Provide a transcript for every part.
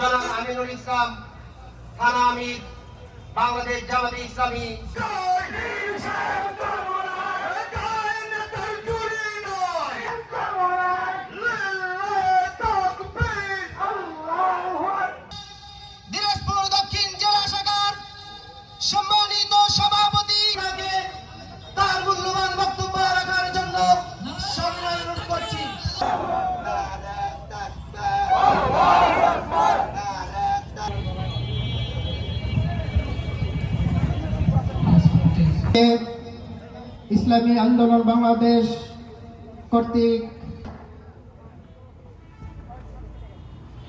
জনাব আমিনুল ইসলাম থানা আমির বাংলাদেশ জামাতে ইসলামী। ইসলামী আন্দোলন বাংলাদেশ কর্তৃক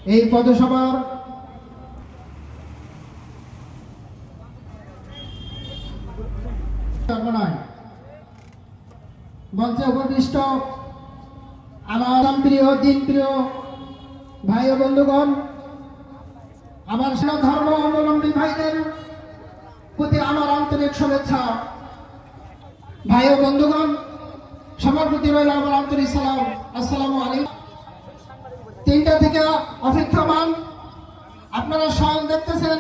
এই পদসভার মঞ্চে উপদিষ্ট আমার প্রিয় দিন প্রিয় ভাই ও বন্ধুগণ, আমার ধর্ম অবলম্বী ভাইদের শুভেচ্ছা ভাই ও বন্ধুগণ, সবার প্রতি তিনটা থেকে অপেক্ষামান আপনারা স্বয়ং দেখতেছেন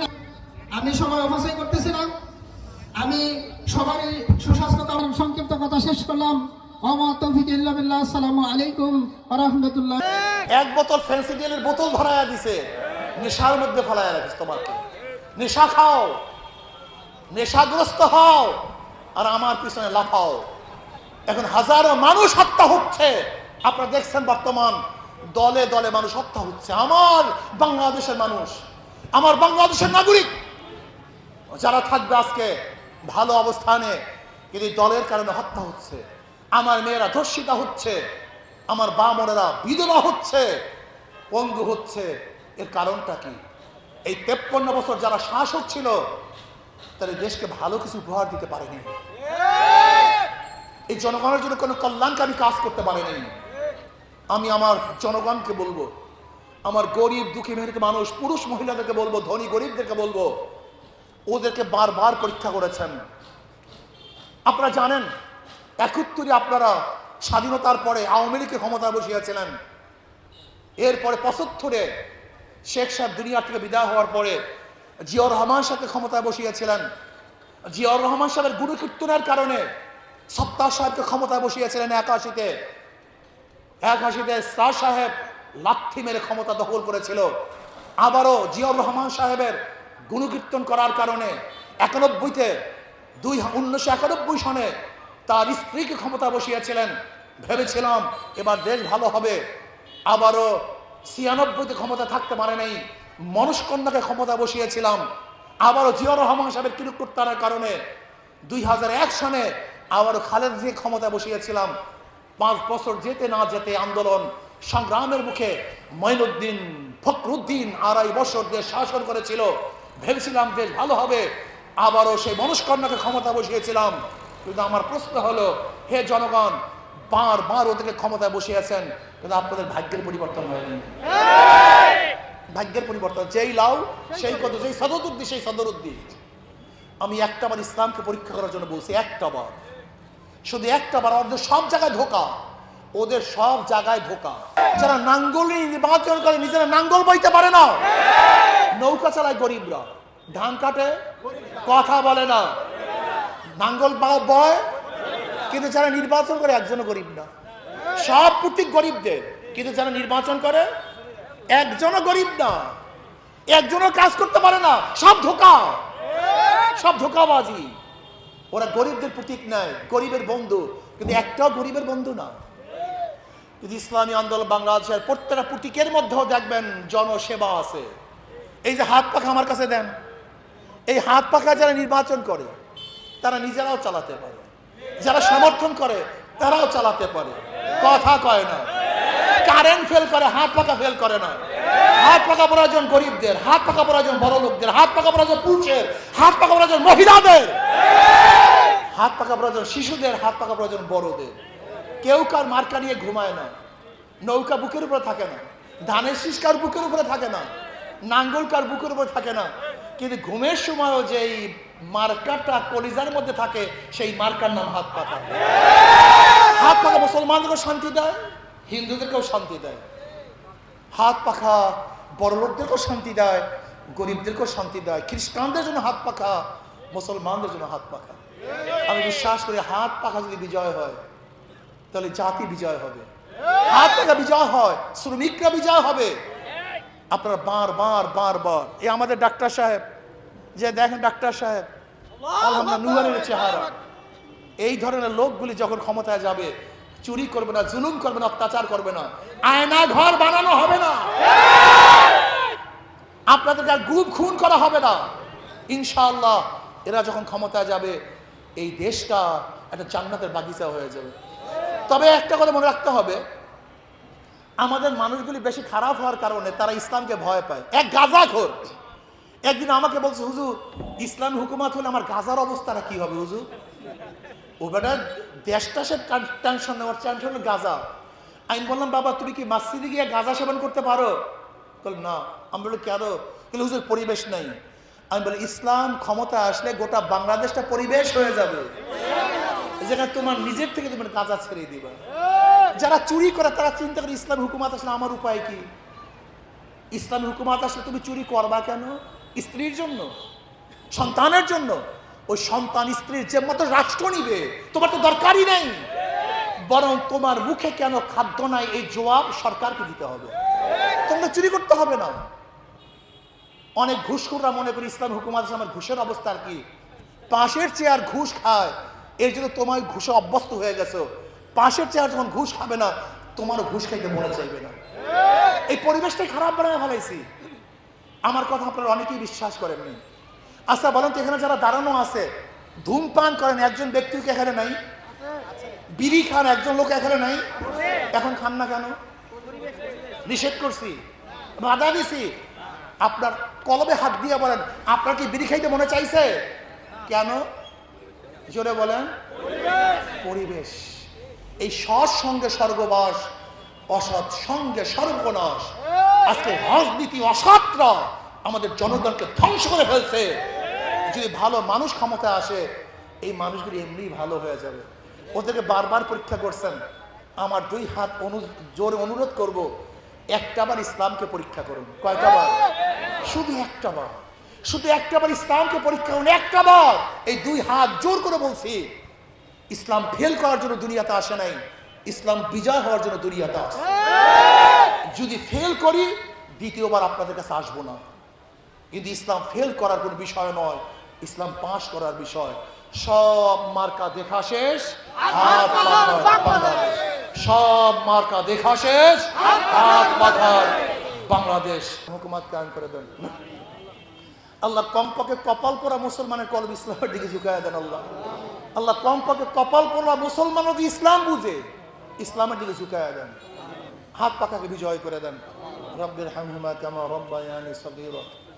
আমি সময় অপচয় করতেছিলাম। আমি সবারই সুস্বাস্থ্য কামনা সংক্ষিপ্ত কথা শেষ করলাম। আলাইকুম এক বোতল নেশার মধ্যে ফেলাইয়া রাখিস তোমাকে। নেশা খাও। নেশাগ্রস্ত হও আর আমার পিছনে লাফাও। এখন হাজারো মানুষ হত্যা হচ্ছে। আপনারা দেখছেন বর্তমান, দলে দলে মানুষ হত্যা হচ্ছে। আমার বাংলাদেশের মানুষ, আমার বাংলাদেশের নাগরিক, যারা থাকবে আজকে ভালো অবস্থানে কিন্তু দলের কারণে হত্যা হচ্ছে। আমার মেয়েরা ধর্ষিতা হচ্ছে, আমার বামনেরা বিধবা হচ্ছে, পঙ্গু হচ্ছে। এর কারণটা কি? এই তেপ্পন্ন বছর যারা শাসক ছিল এই দেশকে ভালো কিছু উপহার দিতে পারেনি। এই জনগণের জন্য কোনো কল্যাণকারী কাজ করতে পারেনি। আমি আমার জনগণকে বলব, আমার গরিব, দুঃখী মেয়েকে মানুষ, পুরুষ মহিলাদেরকে বলব, ধনী গরিবদেরকে বলব, ওদেরকে বারবার পরীক্ষা করেছেন। আপনারা জানেন, একাত্তরে আপনারা স্বাধীনতার পরে আওয়ামী লীগকে ক্ষমতায় বসিয়েছিলেন। এরপরে পঁচাত্তরে শেখ সাহেব দুনিয়া থেকে বিদায় হওয়ার পরে জিয়াউর রহমান সাহেবকে ক্ষমতায় বসিয়েছিলেন। জিয়াউর রহমান সাহেবের গুরুকীর্তনের কারণে সপ্তাহ সাহেবকে ক্ষমতায় বসিয়েছিলেন একাশিতে। একাশিতে শাহ সাহেব লাথি মেরে ক্ষমতা দখল করেছিল। আবারও জিয়াউর রহমান সাহেবের গুণকীর্তন করার কারণে একানব্বইতে দুই উনিশশো একানব্বই সনে তার স্ত্রীকে ক্ষমতা বসিয়েছিলেন। ভেবেছিলাম এবার দেশ ভালো হবে। আবারও ছিয়ানব্বইতে ক্ষমতা থাকতে পারে নাই। মনুষ্কন্যাকে ক্ষমতা বসিয়েছিলাম। আবারও জিয়াউর রহমান সাহেবের কিরুকুত্তার কারণে দুই হাজার এক সনে আবারও খালেদ জিয়া ক্ষমতা বসিয়েছিলাম। পাঁচ বছর যেতে না যেতে আন্দোলন সংগ্রামের মুখে মঈনুদ্দিন ফখরুদ্দিন আড়াই বছর দেশ শাসন করেছিল। ভেবেছিলাম দেশ ভালো হবে। আবারও সেই মনুষ্কন্যাকে ক্ষমতা বসিয়েছিলাম। কিন্তু আমার প্রশ্ন হলো, হে জনগণ বার বার ওদেরকে ক্ষমতায় বসিয়েছেন, কিন্তু আপনাদের ভাগ্যের পরিবর্তন হয়নি। ভাগ্যের পরিবর্তন, যেই লাউ, সেই কত যেই সদরুদ্দি, সেই সদরুদ্দি। আমি একটা বার ইসলামকে পরীক্ষা করার জন্য বলছি, একটা বার। শুধু একটা বার ওদের সব জায়গায় ধোকা। ওদের সব জায়গায় ধোকা। যারা নাঙ্গল নির্বাচন করে, নিজেরা নাঙ্গল বইতে পারে না। নৌকা চালায় গরিবরা। ধান কাটে, কথা বলে না। নাঙ্গল বয়, কিন্তু যারা নির্বাচন করে, একজনও গরিব না। সব প্রতীক গরিবদের। কিন্তু যারা নির্বাচন করে একজনও গরিব না, একজনও কাজ করতে পারে না, সব ধোকা সব ধোকাবাজি। ওরা গরিবদের প্রতীক নেয় গরিবের বন্ধু, কিন্তু একটাও গরিবের বন্ধু না। যদি ইসলামী আন্দোলন বাংলাদেশের প্রত্যেকটা প্রতীকের মধ্যেও দেখবেন জনসেবা আছে। এই যে হাত পাখা আমার কাছে দেন। এই হাত পাখা যারা নির্বাচন করে, তারা নিজেরাও চালাতে পারে। যারা সমর্থন করে, তারাও চালাতে পারে। কথা কয় না। কারেন্ট ফেল করে, হাত পাকা ফেল করে না হাত পাকা প্রয়োজন গরিবদের, হাত পাকা প্রয়োজন বড় লোকদের, হাত পাকা প্রয়োজন পুরুষের, হাত পাকা প্রয়োজন মহিলাদের। হাত পাকা প্রয়োজন শিশুদের, হাত পাকা প্রয়োজন বড়দের। কেউ কার মার্কা নিয়ে ঘুমায় না, নৌকা বুকের উপরে থাকে না, ধানের শীষ কার বুকের উপরে থাকে না, নাঙ্গল কার বুকের উপরে থাকে না। কিন্তু ঘুমের সময়ও যেই মার্কাটা কলিজার মধ্যে থাকে, সেই মার্কার নাম হাত পাকা। হাত পাকা মুসলমানদেরকেও শান্তি দেয় হিন্দুদেরকেও শান্তি দেয়। হাত পাখা বড় লোকদেরকেও শান্তি দেয় গরিবদেরকেও শান্তি দেয়। খ্রিস্টানদের জন্য হাত পাখা মুসলমানদের জন্য হাত পাখা। আমি বিশ্বাস করি হাত পাখা যদি বিজয় হয় তাহলে জাতি বিজয় হবে। হাত পাখা বিজয় হয় শ্রমিকরা বিজয় হবে। আপনারা বার বার বার বার। এই আমাদের ডাক্তার সাহেব। যে দেখেন ডাক্তার সাহেব। আলহামদুলিল্লাহ নুয়ারের চেহারা। এই ধরনের লোকগুলি যখন ক্ষমতায় যাবে চুরি করবে না, জুলুম করবে না, অত্যাচার করবে না। আয়না ঘর বানানো হবে না। আপনাদেরকে আর গুম খুন করা হবে না। ইনশাআল্লাহ, এরা যখন ক্ষমতায় যাবে, এই দেশটা একটা জান্নাতের বাগিচা হয়ে যাবে। তবে একটা কথা মনে রাখতে হবে, আমাদের মানুষগুলি বেশি খারাপ হওয়ার কারণে তারা ইসলামকে ভয় পায়। এক গাজা ঘোর একদিন আমাকে বলছে, হুজুর, ইসলাম হুকুমাত হলে আমার গাজার অবস্থাটা কি হবে, হুজুর? ও বেটা সে টেনশন নেওয়ার টেনশন হলো গাঁজা। আমি বললাম, বাবা, তুমি কি মাসজিদে গিয়ে গাঁজা সেবন করতে পারো? বল না। আমি বলি কেন? কিন্তু হুজুর, পরিবেশ নাই। আমি বলি ইসলাম ক্ষমতা আসলে গোটা বাংলাদেশটা পরিবেশ হয়ে যাবে। যেখানে তোমার নিজের থেকে তুমি গাজা ছেড়ে দিবা। যারা চুরি করে, তারা চিন্তা করে ইসলাম হুকুমাত আসলে আমার উপায় কি? ইসলাম হুকুমাত আসলে তুমি চুরি করবা কেন? স্ত্রীর জন্য? সন্তানের জন্য? ওই সন্তান স্ত্রীর যে মতো রাষ্ট্র নিবে, তোমার তো দরকারই নেই। বরং তোমার মুখে কেন খাদ্য নাই, এই জবাব সরকারকে দিতে হবে। তোমরা চুরি করতে হবে না। অনেক ঘুষখোররা মনে করি ইসলাম হুকুমাত আমার ঘুষের অবস্থা আর কি। পাশের চেয়ার ঘুষ খায়, এর জন্য তোমার ঘুষে অভ্যস্ত হয়ে গেছো। পাশের চেয়ার যখন ঘুষ খাবে না, তোমারও ঘুষ খাইতে মনে চাইবে না। এই পরিবেশটাই খারাপ বানায় ফেলাইছি। আমার কথা আপনারা অনেকেই বিশ্বাস করেননি। আচ্ছা বলেন তো এখানে যারা দাঁড়ানো আছে, ধূমপান করেন, একজন ব্যক্তিকে এখানে নাই? বিড়ি খান, একজন লোক এখানে নাই? এখন খান না কেন? নিষেধ করছি, বাধা দিছি। আপনার কলবে হাত দিয়ে বলেন, আপনার কি বিড়ি খাইতে মনে চাইছে? কেন? জোরে বলেন। পরিবেশ। এই সৎ সঙ্গে স্বর্গবাস, অসৎ সঙ্গে সর্বনাশ আজকে রাজনীতি অসৎরা আমাদের জনগণকে ধ্বংস করে ফেলছে। যদি ভালো মানুষ ক্ষমতায় আসে, এই মানুষগুলি এমনি ভালো হয়ে যাবে। ওদেরকে বারবার পরীক্ষা করছেন, আমার দুই হাত অনু জোরে অনুরোধ করব, একটা বার ইসলামকে পরীক্ষা করুন। কয়টা বার? শুধু একটা বার। শুধু একটা বার ইসলামকে পরীক্ষা করুন, একটা বার। এই দুই হাত জোর করে বলছি, ইসলাম ফেল করার জন্য দুনিয়াতে আসে নাই, ইসলাম বিজয় হওয়ার জন্য দুনিয়াতে আসে। যদি ফেল করি, দ্বিতীয়বার আপনাদের কাছে আসব না। কিন্তু ইসলাম ফেল করার কোনো বিষয় নয়। ইসলাম পাশ করার বিষয়। সব মার্কা দেখা শেষ। হাত বাংলাদেশ সব মার্কা দেখা শেষ। হাত বাংলাদেশ। হুকুমাত কায়ন করে দেন। আল্লাহ কমপক্ষে কপাল পরা মুসলমানের কলব ইসলামের দিকে ঝুঁকায় দেন আল্লাহ। আল্লাহ কমপক্ষে কপাল পরা মুসলমান যদি ইসলাম বুঝে ইসলামের দিকে ঝুঁকায় দেন। হাত পাখাকে বিজয় করে দেন। রব্বির হামহুমা কামা রব্বায়ানি সগীরা।